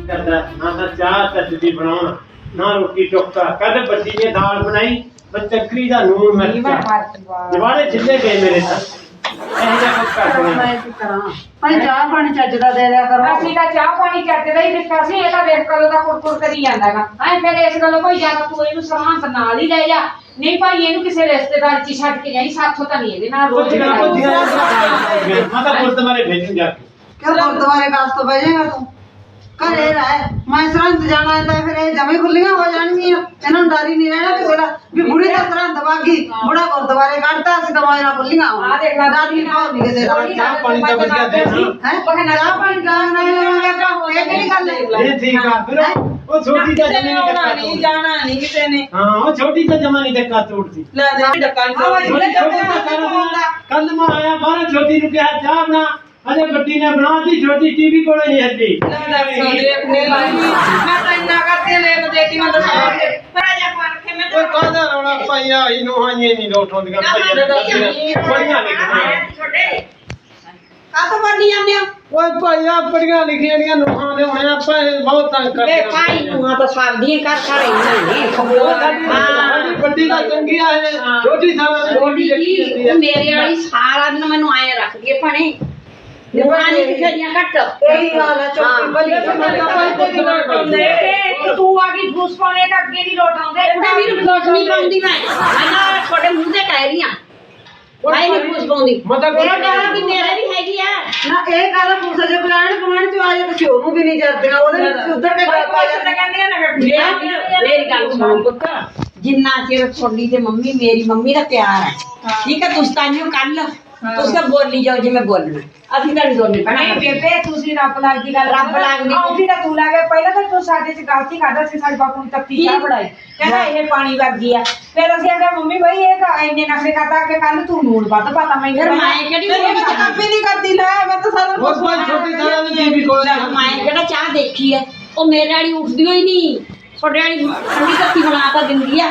ਕਰਦਾ ਨਾ ਤਾਂ ਚਾਹ ਚੱਜ ਦੀ ਬਣਾਉਣ ਨਾ ਰੋਟੀ ਟੁੱਕਾ ਕਦ ਬੱਚੀ ਨੇ ਦਾਲ ਬਣਾਈ ਬੱਚਕਰੀ ਦਾ ਨੂਨ ਮਿਰਚਾ ਦਿਵਾਲੇ ਜਿੱਲੇ ਗਏ ਮੇਰੇ ਤਾਂ ਇਹ ਜਿਹਾ ਕੁਝ ਕਰਦੇ ਨੇ ਮੈਂ ਕੀ ਕਰਾਂ ਭਾਈ ਚਾਹ ਪਾਣੀ ਚੱਜ ਦਾ ਦੇ ਦਿਆ ਕਰੋ ਅਸੀਂ ਤਾਂ ਚਾਹ ਪਾਣੀ ਚੱਜਦਾ ਹੀ ਦਿੱਤਾ ਸੀ ਇਹ ਤਾਂ ਦੇਖ ਕਦੋਂ ਦਾ ਕੁਰਕੁਰ ਕਰੀ ਜਾਂਦਾਗਾ ਐ ਫਿਰ ਇਸ ਗੱਲੋਂ ਕੋਈ ਜ਼ਿਆਦਾ ਤੂੰ ਇਹਨੂੰ ਸਰਹੰਦ ਨਾਲ ਹੀ ਲੈ ਜਾ ਨਹੀਂ ਭਾਈ ਇਹਨੂੰ ਕਿਸੇ ਰਿਸ਼ਤੇਦਾਰ ਚ ਹੀ ਛੱਡ ਕੇ ਜਾਈ ਸਾਥੋਂ ਤਾਂ ਨਹੀਂ ਇਹਦੇ ਨਾਲ ਰੋਜ਼ ਪੁੱਛਣਾ ਪੁੱਛਣਾ ਮੈਂ ਤਾਂ ਗੁਰਦੁਆਰੇ ਤੂੰ ਘਰੇ ਰਹਿ। ਮੈਂ ਸਰਹੰਦ ਜਾਣਾ ਹੈ ਤਾਂ ਫਿਰ ਇਹ ਜਮੇ ਖੁੱਲੀਆਂ ਹੋ ਜਾਣਗੀਆਂ। ਇਹਨਾਂ ਨੂੰ ਡਰ ਹੀ ਨਹੀਂ ਰਹਿਣਾ ਕਿਸੇ ਦਾ। ਵੀ ਬੁੜੀ ਦਾ ਸਰਹੰਦ ਵਾਗੀ ਬੁੜਾ ਗੁਰਦੁਆਰੇ ਕੱਢਤਾ ਅਸੀਂ ਤਾਂ ਮਾਇਨਾ ਖੁੱਲੀਆਂ ਆ ਦੇਖ ਲੈ ਡਰ ਨਹੀਂ ਭਾਉ ਨਹੀਂ ਕਿਸੇ ਦਾ ਚਾਹ ਪਾਣੀ ਤਾਂ ਵਧੀਆ ਦੇ ਨਾ ਹੈ? ਚਾਹ ਪਾਣੀ ਦਾ ਨਾ ਲਵਾਂਗੇ ਤਾਂ ਇਹ ਕਿਹੜੀ ਗੱਲ ਹੈ? ਇਹ ਠੀਕ ਆ ਫਿਰ ਉਹ- ਛੋਟੀ ਤਾਂ ਜਮੀ ਨਹੀਂ ਟੱਕਾ ਨਹੀਂ ਤੋੜਦੀ। ਜਾਣਾ ਨਹੀਂ ਕਿਸੇ ਨੇ। ਹਾਂ ਉਹ ਛੋਟੀ ਤਾਂ ਜਮਾ ਨਹੀਂ ਟੱਕਾ ਤੋੜਦੀ। ਲੈ ਦੇ ਡੱਕਾ ਕੱਲ ਮੈਂ ਆਇਆ ਬਾਹਰ ਛੋਟੀ ਨੂੰ ਕਿਹਾ ਚਾਹ ਬਣਾ। ਅਜੇ ਬੱਟੀ ਨੇ ਬਣਾਤੀ ਛੋਟੀ ਟੀਵੀ ਕੋਲੇ ਨਹੀਂ ਹੱਦੀ ਦੇਖ ਨੇ ਮੈਂ ਤਾਂ ਇੰਨਾ ਕਰਦੀ ਲੈਣ ਦੇ ਕਿ ਮੈਂ ਤਾਂ ਸਾਰਾ ਪਰ ਆ ਜਾ ਪਰ ਕੇ ਮੈਂ ਉਹ ਕਾਹਦਾ ਰੌਲਾ ਪਾਈਆ ਇਹਨੂੰ ਹਾਈਏ ਨਹੀਂ ਲੋਟ ਹੁੰਦੀਆਂ ਪਈਆਂ ਬੜੀਆਂ ਆ ਆ ਓਏ ਭਾਈਆ ਬੜੀਆਂ ਲਿਖੀਆਂ ਦੀਆਂ ਨੂਹਾਂ ਦੇ ਹੋਣੇ ਆਪਾਂ ਇਹ ਬਹੁਤ ਤੰਗ ਕਰਦੇ ਵੇ ਭਾਈ ਨੂੰ ਆ ਤਾਂ ਸਾਡੀ ਵੱਡੀ ਦਾ ਚੰਗੀ ਆ ਇਹ ਛੋਟੀ ਸਾਲਾਂ ਦੀ ਛੋਟੀ ਲਿਖੀ ਜਾਂਦੀ ਹੈ। ਮੇਰੇ ਵਾਲੀ ਸਾਰਾ ਦਿਨ ਮੈਨੂੰ ਆਏ ਰੱਖਦੀ ਹੈ ਭਣੇ। ਨਿਵਾਨੀ ਲਿਖੀਆਂ ਘੱਟ ਇਹੀ ਹਾਲ ਹੈ ਚੋਕੀ ਭਲੀ ਤੇ ਤੂੰ ਆ ਗਈ ਫੂਸ ਪਾਉਣੇ ਤਾਂ ਅੱਗੇ ਨਹੀਂ ਲੋਟ ਆਉਂਦੇ ਉਹਦੇ ਵੀ ਰੁਕੋਟ ਨਹੀਂ ਪਾਉਂਦੀ ਮੈਂ ਮੈਂ ਨਾ ਤੁਹਾਡੇ ਮੂੰਹ ਤੇ ਕਹਿ ਰਹੀ ਆ ਮੈਂ ਨਹੀਂ ਪੁੱਛ ਪਾਉਂਦੀ ਮਤਲਬ ਮੇਰਾ ਡਰ ਵੀ ਮੇਰੇ ਵੀ ਹੈਗੀ ਆ ਨਾ ਇਹ ਗੱਲ ਪੁੱਛ ਜੇ ਬੁਲਾਣ ਕਮਾਣ ਚ ਆ ਜਾ ਤੁਸੀਂ ਉਹਨੂੰ ਵੀ ਨਹੀਂ ਜਰਦੀਆਂ ਉਹਦੇ ਵਿੱਚ ਉਧਰ ਕੇ ਗੱਲ ਪਾ ਜਾਂਦੇ ਕਹਿੰਦੀਆਂ ਨਾ ਮੇਰੀ ਮੇਰੀ ਗੱਲ ਸੁਣੋ ਪੁੱਤ ਜਿੰਨਾ ਚਿਰ ਤੁਹਾਡੀ ਤੇ ਮੰਮੀ ਮੇਰੀ ਮੰਮੀ ਦਾ ਪਿਆਰ ਹੈ ਠੀਕ ਹੈ ਤੁਸੀਂ ਤਾਂ ਕੱਲ ਤੁਸੀਂ ਤਾਂ ਬੋਲੀ ਜਾਓ ਜਿਵੇਂ ਬੋਲਣਾ। ਅਸੀਂ ਤਾਂ ਨਹੀਂ ਦੋਨੇ ਨਹੀਂ ਬੇਬੇ ਤੁਸੀਂ ਰੱਬ ਲੱਗਦੀ ਗੱਲ ਰੱਬ ਲੱਗਦੀ। ਆਉਂਦੀ ਤਾਂ ਤੂੰ ਲੱਗੇ ਪਹਿਲਾਂ ਤਾਂ ਤੂੰ ਸਾਡੇ ਚ ਗਲਤੀ ਕਰਦਾ ਸੀ ਸਾਡੇ ਬਾਪੂ ਨੂੰ ਤੱਤੀ ਚਾਹ ਬਣਾਈ। ਕਹਿੰਦਾ ਇਹ ਪਾਣੀ ਵਰਗੀ ਆ। ਫਿਰ ਅਸੀਂ ਆਖਿਆ ਮੰਮੀ ਬਈ ਇਹ ਤਾਂ ਇੰਨੇ ਨਖਰੇ ਕਰਦਾ ਕਿ ਕੱਲ ਤੂੰ ਨੂਣ ਵੱਧ ਪਾਤਾ ਮੈਂ ਫਿਰ ਮੈਂ ਕਿਹੜੀ ਤੇਰੇ ਵਿੱਚ ਕਾਪੀ ਨਹੀਂ ਕਰਦੀ ਲੈ ਮੈਂ ਤਾਂ ਸਾਰਾ ਉਸ ਭਾਈ ਛੋਟੀ ਸਾਲਾਂ ਦੀ ਟੀਵੀ ਕੋਲੇ ਮੈਂ ਕਿਹੜਾ ਚਾਹ ਦੇਖੀ ਹੈ ਉਹ ਮੇਰੇ ਵਾਲੀ ਉੱਠਦੀ ਹੋਈ ਨਹੀਂ। ਤੁਹਾਡੇ ਵਾਲੀ ਠੰਡੀ ਕੱਤੀ ਬਣਾ ਤਾਂ ਦਿੰਦੀ ਆ।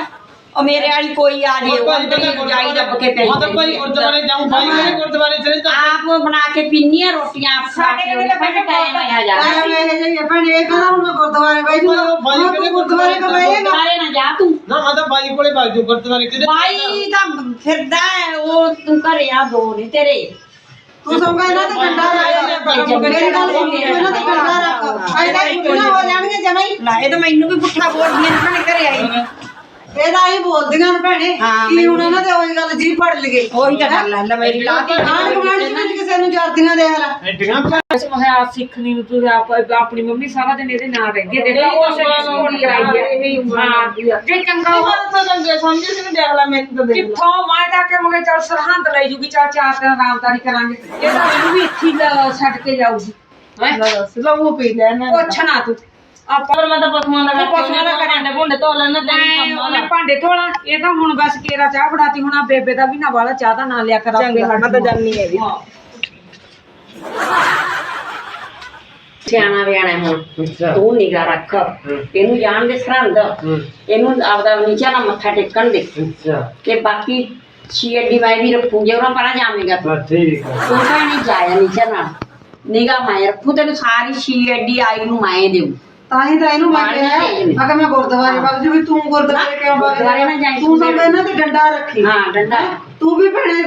ਉਹ ਮੇਰੇ ਵਾਲੀ ਕੋਈ ਆ ਜੇ ਉਹ ਅੰਦਰ ਹੀ ਜਾਈ ਦੱਬ ਕੇ ਪਈ ਮੈਂ ਤਾਂ ਭਾਈ ਗੁਰਦੁਆਰੇ ਜਾਉਂ ਭਾਈ ਮੇਰੇ ਗੁਰਦੁਆਰੇ ਚਲੇ ਜਾ ਆਪ ਬਣਾ ਕੇ ਪੀਨੀ ਆ ਰੋਟੀਆਂ ਆਪ ਖਾ ਸਾਡੇ ਕੇ ਕੋਲ ਤਾਂ ਪਹਿਲੇ ਟਾਈਮ ਆ ਜਾ ਆਇਆ ਮੈਂ ਇਹ ਜਿਹੀ ਭੈਣ ਇਹ ਕਹਿੰਦਾ ਹੁਣ ਮੈਂ ਗੁਰਦੁਆਰੇ ਬੋਲਦੀਆਂ ਨੇ ਭੈਣੇ। ਇਹਦਾ ਹੀ ਕੀ ਹੁਣ ਇਹਨਾਂ ਤੇ ਉਹੀ ਗੱਲ ਜੀ ਫੜ ਲਈਏ। ਉਹੀ ਤਾਂ ਗੱਲ ਹੈ ਲੈ ਮੇਰੀ ਲਾਤੀ। ਆਣ ਕਮਾਣ ਚ ਵੀ ਕਿਸੇ ਨੂੰ ਜਰਦੀਆਂ ਦੇ ਹਾਲਾ। ਐਡੀਆਂ ਮਹਾ ਸਿੱਖਣੀ ਨੂੰ ਤੂੰ ਆਪ ਆਪਣੀ ਮੰਮੀ ਸਾਰਾ ਦਿਨ ਇਹਦੇ ਨਾਲ ਰਹਿੰਦੀ ਹੈ ਦੇਖਾ ਉਹ ਸਹੀ ਸਪੋਰਟ ਕਰਾਈ ਹੈ ਹਾਂ ਜੇ ਚੰਗਾ ਹੋ ਤਾਂ ਚੰਗੇ ਸਮਝੇ ਸੀ ਦੇਖ ਲੈ ਮੈਨੂੰ ਤਾਂ ਕਿੱਥੋਂ ਮੈਂ ਤਾਂ ਕਿ ਮਗੇ ਚੱਲ ਸਰਹੰਦ ਲੈ ਜੂਗੀ ਚਾਰ ਚਾਰ ਦਿਨ ਆਰਾਮਦਾਰੀ ਕਰਾਂਗੇ। ਇਹ ਤਾਂ ਮੈਨੂੰ ਵੀ ਇੱਥੇ ਹੀ ਲ- ਛੱਡ ਕੇ ਜਾਊਗੀ। ਹੈਂ? ਲਹੂ ਪੀ ਲੈਣਾ ਪੁੱਛ ਨਾ ਤੂੰ। ਆਪਾਂ ਮੈਂ ਤਾਂ ਪਸ਼ੂਆਂ ਦਾ ਕਰਕੇ ਪਸ਼ੂਆਂ ਦਾ ਭਾਂਡੇ ਭੁੰਡੇ ਧੋ ਲੈਣਾ ਮੈਂ ਉਹਨੇ ਭਾਂਡੇ ਧੋਲਾ ਇਹ ਤਾਂ ਹੁਣ ਬਸ ਕੇਰਾ ਚਾਹ ਫੜਾਤੀ ਹੁਣ ਆ ਬੇਬੇ ਦਾ ਵੀ ਨਾ ਵਾਲਾ ਚਾਹ ਦਾ ਨਾਂ ਲਿਆ ਕਰ ਆਪੇ ਹਟ ਮੈਂ ਤਾਂ ਜਾਣੀ ਹੈ ਵੀ ਹਾਂ। ਸਿਆਣਾ ਵਿਆਣਾ ਹੁਣ। ਅੱਛਾ। ਤੂੰ ਨਿਗਾ ਰੱਖ। ਇਹਨੂੰ ਜਾਣ ਦੇ ਸਰਹੰਦ। ਹੂੰ। ਇਹਨੂੰ ਆਪਦਾ ਨੀਚਾ ਨਾ ਮੱਥਾ ਟੇਕਣ ਦੇ। ਅੱਛਾ। ਤੇ ਬਾਕੀ ਛੀੜੀ ਮੈਂ ਵੀ ਰੱਖੂਗੇ ਉਹਨਾਂ ਪਰਾਂ ਜਾਵੇਂਗਾ ਤੂੰ। ਬਸ ਠੀਕ ਆ ਨਹੀਂ ਜਾਇਆ ਨੀਚਾ ਨਾਲ। ਨਿਗਾ ਮੈਂ ਰੱਖੂ ਤੈਨੂੰ ਸਾਰੀ ਛੀੜੀ ਆਈ ਨੂੰ ਮੈਂ ਦੇਉ ਤਾਂ ਹੀ ਤਾਂ ਇਹਨੂੰ ਮੈਂ ਕਿਹਾ ਮੈਂ ਕਿਹਾ ਮੈਂ ਗੁਰਦੁਆਰੇ ਵਗ ਜੂ ਵੀ ਤੂੰ ਗੁਰਦੁਆਰੇ ਕਿਉਂ ਵਗ ਗੁਰਦੁਆਰੇ ਨਾ ਜਾਈਂ। ਤੂੰ ਸਭ ਇਹਨਾਂ ਤੇ ਡੰਡਾ ਰੱਖੀ। ਹਾਂ ਡੰਡਾ। ਤੂੰ ਵੀ ਭੈਣੇ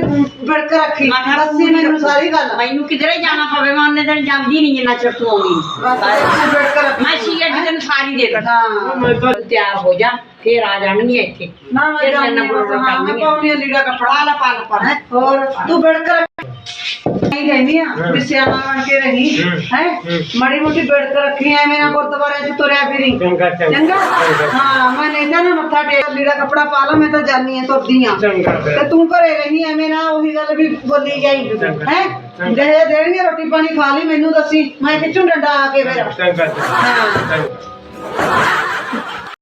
ਬੜਕ ਰੱਖੀ। ਮੈਂ ਕਿਹਾ ਦੱਸੀ ਮੈਨੂੰ ਸਾਰੀ ਗੱਲ। ਮੈਨੂੰ ਕਿਧਰੇ ਜਾਣਾ ਪਵੇ ਮੈਂ ਉਹਨੇ ਦਿਨ ਜਾਂਦੀ ਨਹੀਂ ਜਿੰਨਾ ਚਿਰ ਤੂੰ ਆਉਂਦੀ ਨੀ। ਬਸ ਤੂੰ ਬੜਕ ਰੱਖੀ। ਮੈਂ ਛੀੜੀ ਤੈਨੂੰ ਸਾਰੀ ਦੇ ਦਾਂ ਹਾਂ। ਮੈਂ ਤਾਂ ਤਿਆਰ ਹੋ ਜਾ ਫੇਰ ਆ ਜਾਣਗੀਆਂ ਇੱਥੇ। ਨਾ ਮੈਂ ਫਿਰ ਮੈਂ ਬਸ ਹਾਂ। ਮੈਂ ਪਾਉਣੀ ਆ ਲੀੜਾ ਕੱਪੜਾ। ਪਾਲਾ ਪਾਲਾ ਪਾਲਾ ਹੋਰ ਤੂੰ ਬੜਕ ਰੱਖ। ਨਹੀਂ ਕਹਿੰਦੀ ਆ ਵੀ ਸਿਆਣਾ ਬਣ ਕੇ ਰਹੀ ਹੈ। ਮੜੀ ਮੋਟੀ ਬੜਕ ਰੱਖੀ ਐਵੇਂ ਨਾ ਗੁਰਦੁਆਰੇ ਚ ਤੁਰਿਆ ਫਿਰੀ। ਚੰਗਾ ਹਾਂ ਮੈਂ ਲੈਂਦਾ ਨਾ ਮੱਥਾ ਟੇਕ ਲੀੜਾ ਕੱਪੜਾ ਪਾ ਲਾ ਮੈਂ ਤਾਂ ਜਾਨੀ ਆ ਤੁਰਦੀ ਆ। ਤੇ ਤੂੰ ਘਰੇ ਰਹੀ ਐਵੇਂ ਨਾ ਉਹੀ ਗੱਲ ਵੀ ਬੋਲੀ ਜਾਈ। ਹੈ? ਜੇ ਦੇਣਗੇ ਰੋਟੀ ਪਾਣੀ ਖਾ ਲਈ ਮੈਨੂੰ ਦੱਸੀ। ਮੈਂ ਖਿੱਚੂ ਡੰਡਾ ਆ ਕੇ ਫਿਰ। ਹਾਂ।